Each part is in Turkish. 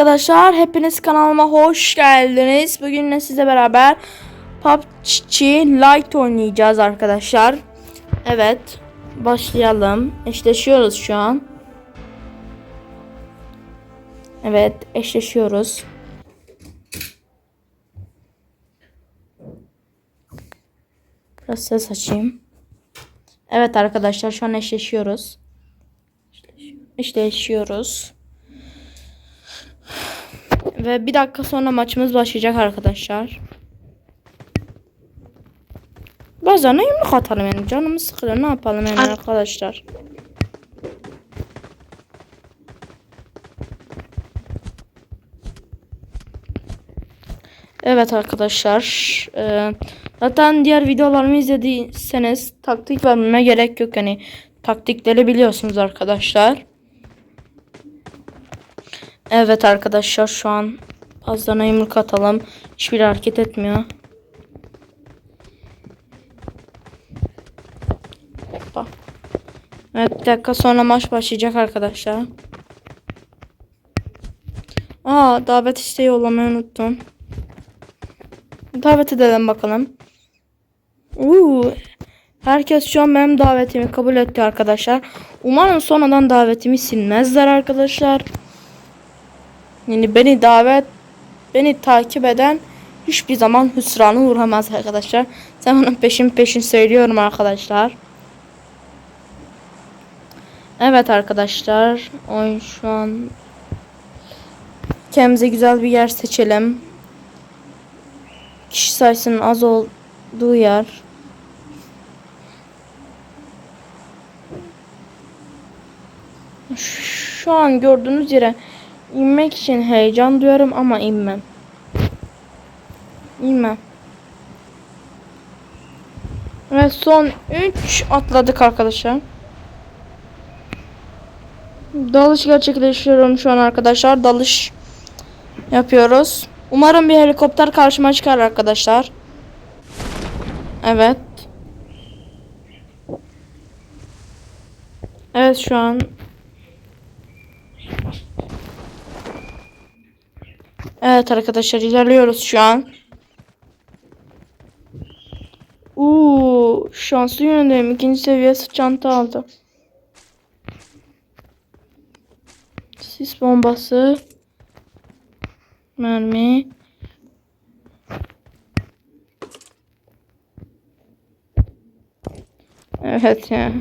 arkadaşlar. Hepiniz kanalıma hoş geldiniz. Bugün de size beraber PUBG Lite oynayacağız arkadaşlar. Evet. Başlayalım. Eşleşiyoruz şu an. Evet. Eşleşiyoruz. Biraz ses açayım. Evet arkadaşlar şu an eşleşiyoruz. Eşleşiyoruz. Ve bir dakika sonra maçımız başlayacak arkadaşlar. Bazen yumruk atalım yani canımız sıkılıyor ne yapalım yani arkadaşlar. Evet arkadaşlar. eee, zaten diğer videolarımı izlediyseniz taktik vermeme gerek yok. Yani taktikleri biliyorsunuz arkadaşlar. Evet arkadaşlar şu an bazılarına yumruk atalım. Hiçbir hareket etmiyor. Hoppa. Evet bir dakika sonra maç başlayacak arkadaşlar. Aa davet isteği yollamayı unuttum. Davet edelim bakalım. Uuu. Herkes şu an benim davetimi kabul etti arkadaşlar. Umarım sonradan davetimi silmezler arkadaşlar. Yani beni davet, beni takip eden hiçbir zaman hüsrana uğramaz arkadaşlar. Onun peşin peşin söylüyorum arkadaşlar. Evet arkadaşlar. Oyun şu an kendimize güzel bir yer seçelim. Kişi sayısının az olduğu yer. Şu an gördüğünüz yere inmek için heyecan duyuyorum ama inmem. İnmem. Ve son 3 atladık arkadaşlar. Dalış gerçekleştiriyorum şu an arkadaşlar. Dalış yapıyoruz. Umarım bir helikopter karşıma çıkar arkadaşlar. Evet. Evet şu an Evet arkadaşlar ilerliyoruz şu an. Uuu şanslı yönündeyim. İkinci seviye çanta aldım. Sis bombası. Mermi. Evet ya.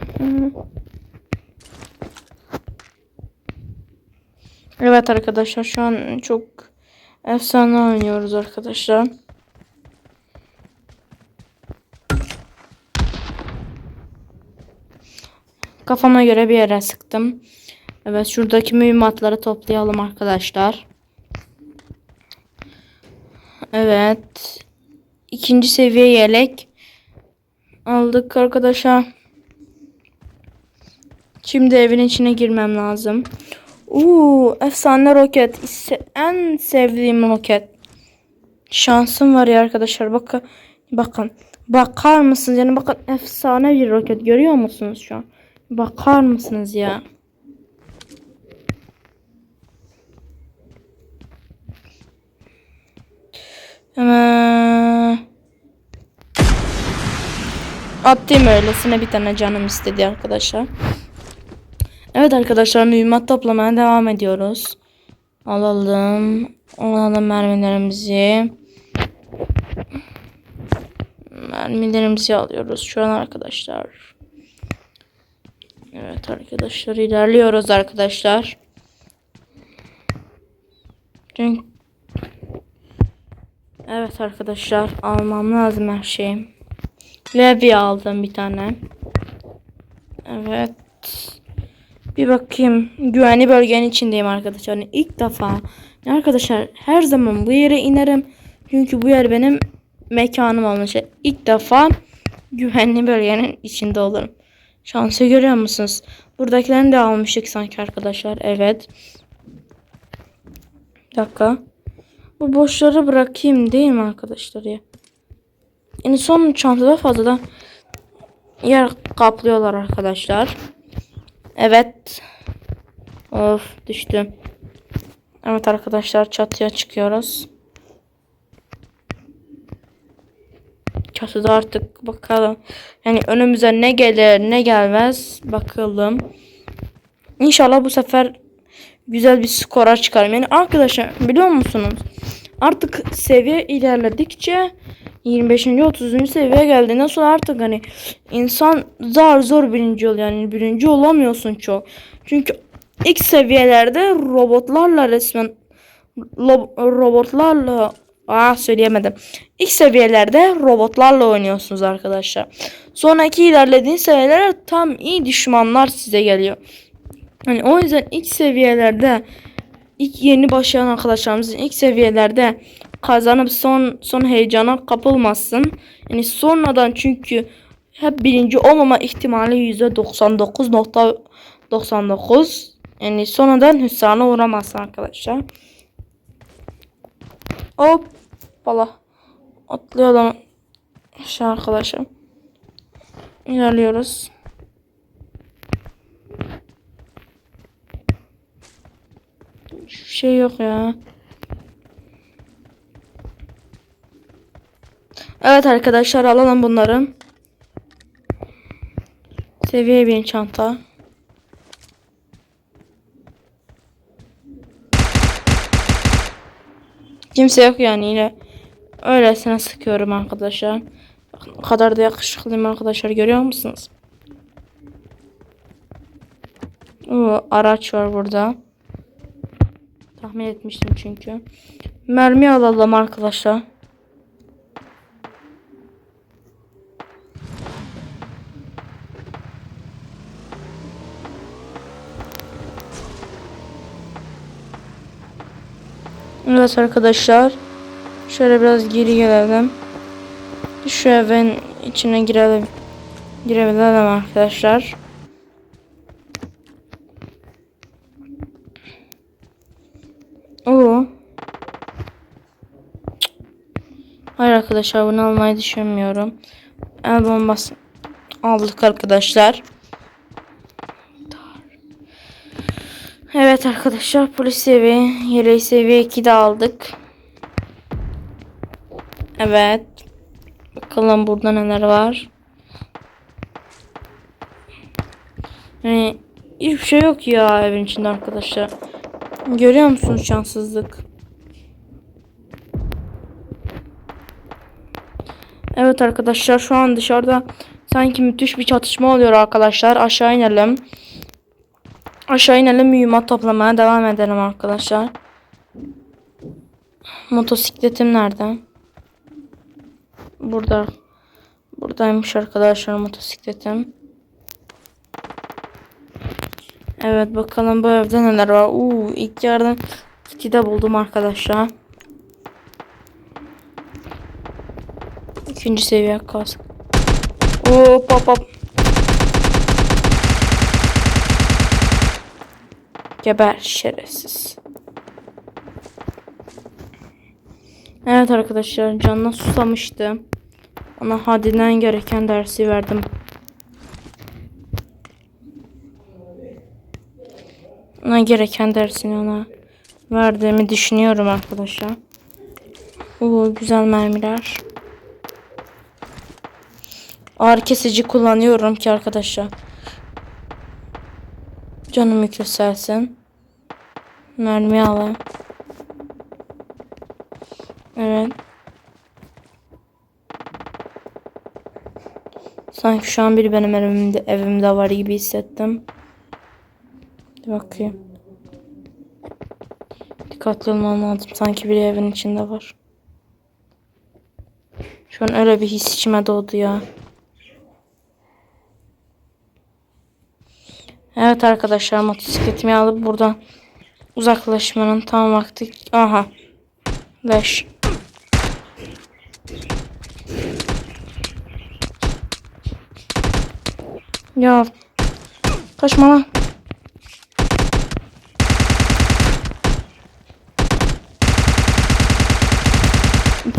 Evet arkadaşlar şu an çok efsane oynuyoruz arkadaşlar. Kafama göre bir yere sıktım. Evet şuradaki mühimmatları toplayalım arkadaşlar. Evet. ikinci seviye yelek aldık arkadaşlar. Şimdi evin içine girmem lazım. Uuu efsane roket. İse- En sevdiğim roket. Şansım var ya arkadaşlar. Bakın. Bakın. Bakar mısınız? Yani bakın efsane bir roket. Görüyor musunuz şu an? Bakar mısınız ya? Hemen. Attım öylesine bir tane canım istedi arkadaşlar. Evet arkadaşlar mühimmat toplamaya devam ediyoruz. Alalım. Alalım mermilerimizi. Mermilerimizi alıyoruz şu an arkadaşlar. Evet arkadaşlar ilerliyoruz arkadaşlar. Çünkü Evet arkadaşlar almam lazım her şeyi. Levy aldım bir tane. Evet. Bir bakayım. Güvenli bölgenin içindeyim arkadaşlar. Yani ilk defa. Arkadaşlar her zaman bu yere inerim. Çünkü bu yer benim mekanım olmuş. İlk defa güvenli bölgenin içinde olurum. Şansı görüyor musunuz? Buradakilerini de almıştık sanki arkadaşlar. Evet. Bir dakika. Bu boşları bırakayım değil mi arkadaşlar ya? Yani son çantada fazladan yer kaplıyorlar arkadaşlar. Evet. Of düştüm. Evet arkadaşlar çatıya çıkıyoruz. Çatıda artık bakalım. Yani önümüze ne gelir ne gelmez bakalım. İnşallah bu sefer güzel bir skora çıkarım. Yani arkadaşlar biliyor musunuz? Artık seviye ilerledikçe 25. 30. seviyeye geldiğinden sonra artık hani insan zar zor birinci oluyor. Yani birinci olamıyorsun çok. Çünkü ilk seviyelerde robotlarla resmen robotlarla ah söyleyemedim. İlk seviyelerde robotlarla oynuyorsunuz arkadaşlar. Sonraki ilerlediğin seviyeler tam iyi düşmanlar size geliyor. Hani o yüzden ilk seviyelerde ilk yeni başlayan arkadaşlarımızın ilk seviyelerde kazanıp son son heyecana kapılmasın. Yani sonradan çünkü hep birinci olmama ihtimali %99.99. Yani sonradan hüsrana uğramazsın arkadaşlar. Hop. Valla. Atlayalım. Aşağı arkadaşlar. İlerliyoruz. Şey yok ya. Evet arkadaşlar alalım bunları. Seviye bir çanta. Kimse yok yani yine öylesine sıkıyorum arkadaşlar. O kadar da yakışıklıyım arkadaşlar görüyor musunuz? Oo, araç var burada. Tahmin etmiştim çünkü. Mermi alalım arkadaşlar. Evet arkadaşlar. Şöyle biraz geri gelelim. Şu evin içine girelim. Girebilelim arkadaşlar. Oo. Hayır arkadaşlar bunu almayı düşünmüyorum. El bombası aldık arkadaşlar. Evet arkadaşlar polis seviye, yeleği seviye 2'de aldık. Evet. Bakalım burada neler var. Yani hiçbir şey yok ya evin içinde arkadaşlar. Görüyor musunuz şanssızlık? Evet arkadaşlar şu an dışarıda sanki müthiş bir çatışma oluyor arkadaşlar. Aşağı inelim. Aşağı inelim mühimmat toplamaya devam edelim arkadaşlar. Motosikletim nerede? Burada. Buradaymış arkadaşlar motosikletim. Evet bakalım bu evde neler var. Uuu ilk yardım kiti de buldum arkadaşlar. İkinci seviye kask. Hop hop hop. Geber şerefsiz. Evet arkadaşlar canına susamıştı. Ona hadinden gereken dersi verdim. Ona gereken dersini ona verdiğimi düşünüyorum arkadaşlar. Oo güzel mermiler. Ağrı kesici kullanıyorum ki arkadaşlar. Canım yükselsin. Mermi alayım. Evet. Sanki şu an biri benim evimde, evimde var gibi hissettim. Bir bakayım. Dikkatli olmam lazım. Sanki biri evin içinde var. Şu an öyle bir his içime doğdu ya. Evet arkadaşlar motosikletimi alıp buradan uzaklaşmanın tam vakti. Aha. Leş. Ya. Kaçma lan.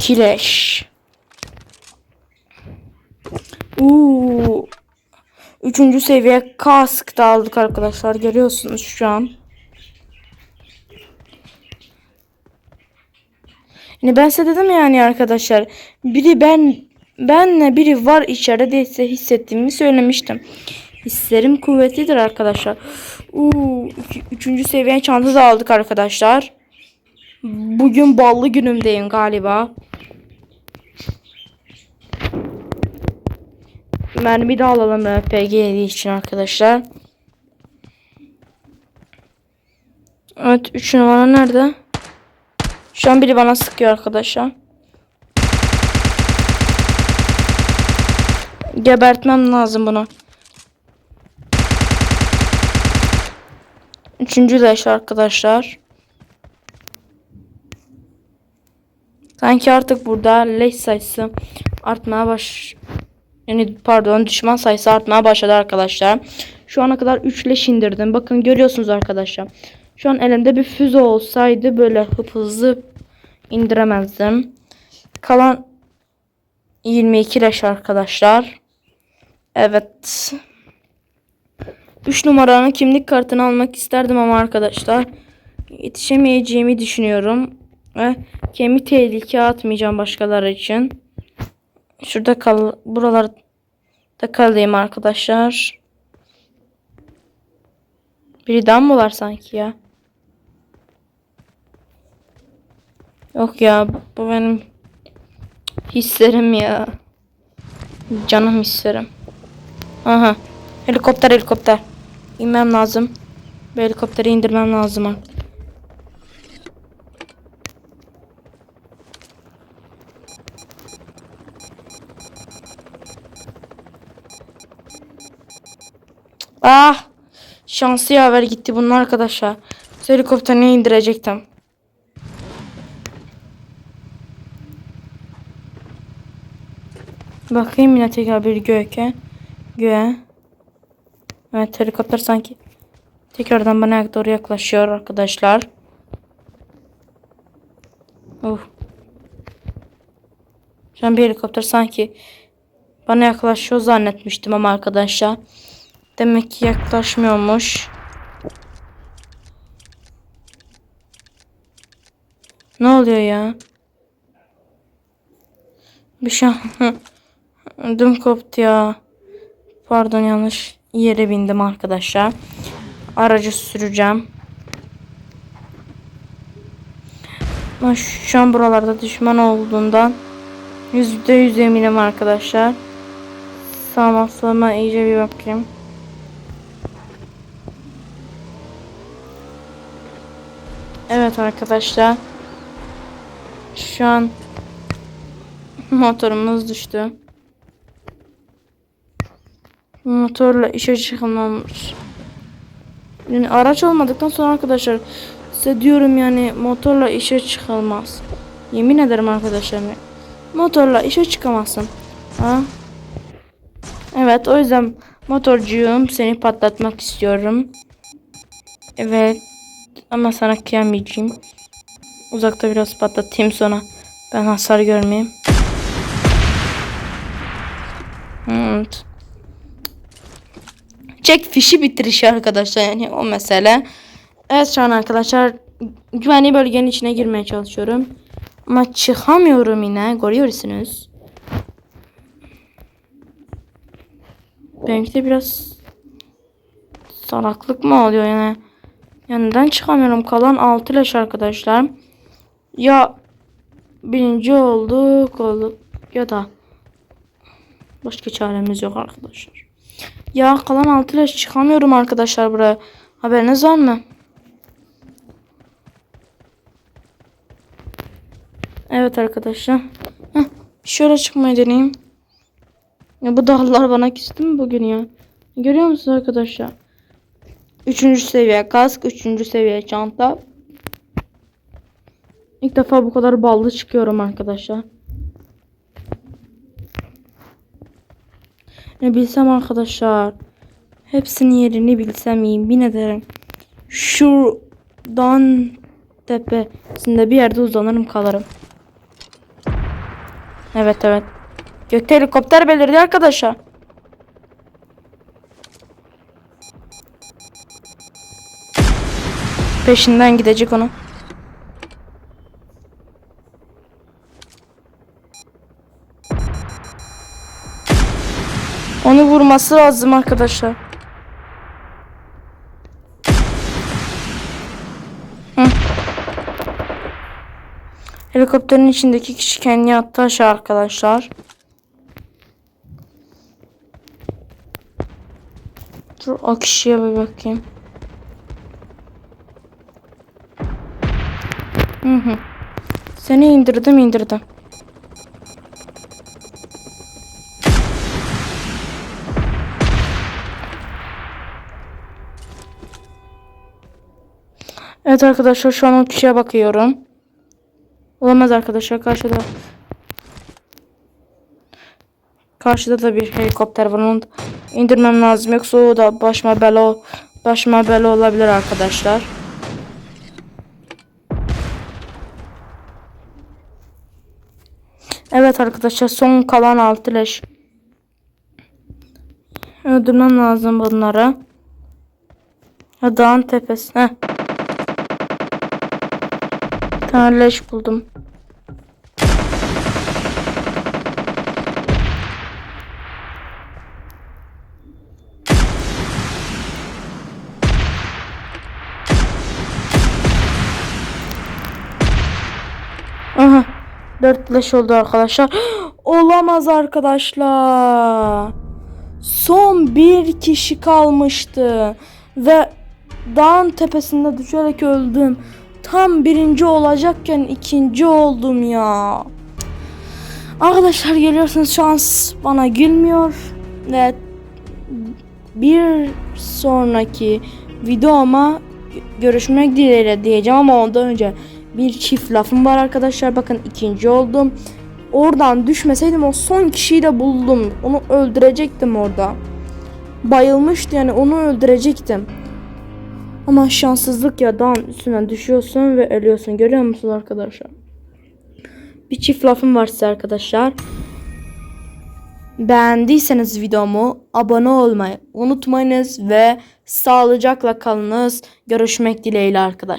Kileş. Uuu. Üçüncü seviye kask da aldık arkadaşlar. Görüyorsunuz şu an. Yani ben size dedim yani arkadaşlar. Biri ben benle biri var içeride değilse hissettiğimi söylemiştim. Hislerim kuvvetlidir arkadaşlar. Uuu, üçüncü seviye çanta da aldık arkadaşlar. Bugün ballı günümdeyim galiba. Mermi de alalım RPG için arkadaşlar. Evet 3 numara nerede? Şu an biri bana sıkıyor arkadaşlar. Gebertmem lazım bunu. Üçüncü leş arkadaşlar. Sanki artık burada leş sayısı artmaya baş... Yani pardon düşman sayısı artmaya başladı arkadaşlar. Şu ana kadar 3 leş indirdim. Bakın görüyorsunuz arkadaşlar. Şu an elimde bir füze olsaydı böyle hıp hızlı indiremezdim. Kalan 22 leş arkadaşlar. Evet. 3 numaranın kimlik kartını almak isterdim ama arkadaşlar yetişemeyeceğimi düşünüyorum. Ve kemi tehlike atmayacağım başkaları için. Şurada kal buralarda kalayım arkadaşlar. Biri daha mı var sanki ya? Yok ya bu benim hislerim ya. Canım hislerim. Aha. Helikopter helikopter. İnmem lazım. Bu helikopteri indirmem lazım. Ah! Şanslı yaver gitti bunun arkadaşlar. Helikopterini indirecektim. Bakayım yine tekrar bir göğe. Göğe. Evet helikopter sanki tekrardan bana doğru yaklaşıyor arkadaşlar. Uf. Şu an bir helikopter sanki bana yaklaşıyor zannetmiştim ama arkadaşlar. Demek ki yaklaşmıyormuş. Ne oluyor ya? Bir şey Ödüm koptu ya. Pardon yanlış yere bindim arkadaşlar. Aracı süreceğim. Şu an buralarda düşman olduğundan yüzde yüz eminim arkadaşlar. Sağıma soluma iyice bir bakayım. Evet arkadaşlar. Şu an motorumuz düştü. Motorla işe çıkılmamış. Yani araç olmadıktan sonra arkadaşlar size diyorum yani motorla işe çıkılmaz. Yemin ederim arkadaşlar. Motorla işe çıkamazsın. Ha? Evet o yüzden motorcuyum seni patlatmak istiyorum. Evet ama sana kıyamayacağım. Uzakta biraz patlatayım sonra ben hasar görmeyeyim. Evet. Çek fişi bitirişi arkadaşlar yani o mesele. Evet şu an arkadaşlar güvenli bölgenin içine girmeye çalışıyorum. Ama çıkamıyorum yine görüyorsunuz. Benimki de biraz salaklık mı oluyor yani? Yani neden çıkamıyorum? Kalan 6 leş arkadaşlar. Ya birinci olduk olduk ya da başka çaremiz yok arkadaşlar. Ya kalan 6 leş çıkamıyorum arkadaşlar buraya. Haberiniz var mı? Evet arkadaşlar. Heh, şöyle çıkmayı deneyeyim. Ya bu dağlar bana küstü mü bugün ya? Görüyor musunuz arkadaşlar? Üçüncü seviye kask, üçüncü seviye çanta. İlk defa bu kadar ballı çıkıyorum arkadaşlar. Ne bilsem arkadaşlar. Hepsinin yerini bilsem yemin ederim. Şu dağın tepesinde bir yerde uzanırım kalırım. Evet evet. Gökte helikopter belirdi arkadaşlar. Peşinden gidecek onu. Onu vurması lazım arkadaşlar. Helikopterin içindeki kişi kendini attı aşağı arkadaşlar. Dur o kişiye bir bakayım. Hı hı. Seni indirdim indirdim. Evet arkadaşlar şu an o kişiye bakıyorum. Olamaz arkadaşlar karşıda. Karşıda da bir helikopter var. Onu indirmem lazım. Yoksa o da başıma bela, başıma bela olabilir arkadaşlar. Evet arkadaşlar son kalan altı leş. Öldürmem lazım bunları. Dağın tepesi. Heh. Bir tane leş buldum. 4 leş oldu arkadaşlar. Olamaz arkadaşlar. Son bir kişi kalmıştı. Ve dağın tepesinde düşerek öldüm. Tam birinci olacakken ikinci oldum ya. Arkadaşlar geliyorsunuz şans bana gülmüyor. Ve bir sonraki videoma görüşmek dileğiyle diyeceğim ama ondan önce bir çift lafım var arkadaşlar. Bakın ikinci oldum. Oradan düşmeseydim o son kişiyi de buldum. Onu öldürecektim orada. Bayılmıştı yani onu öldürecektim. Ama şanssızlık ya dağın üstünden düşüyorsun ve ölüyorsun. Görüyor musunuz arkadaşlar? Bir çift lafım var size arkadaşlar. Beğendiyseniz videomu abone olmayı unutmayınız ve sağlıcakla kalınız. Görüşmek dileğiyle arkadaşlar.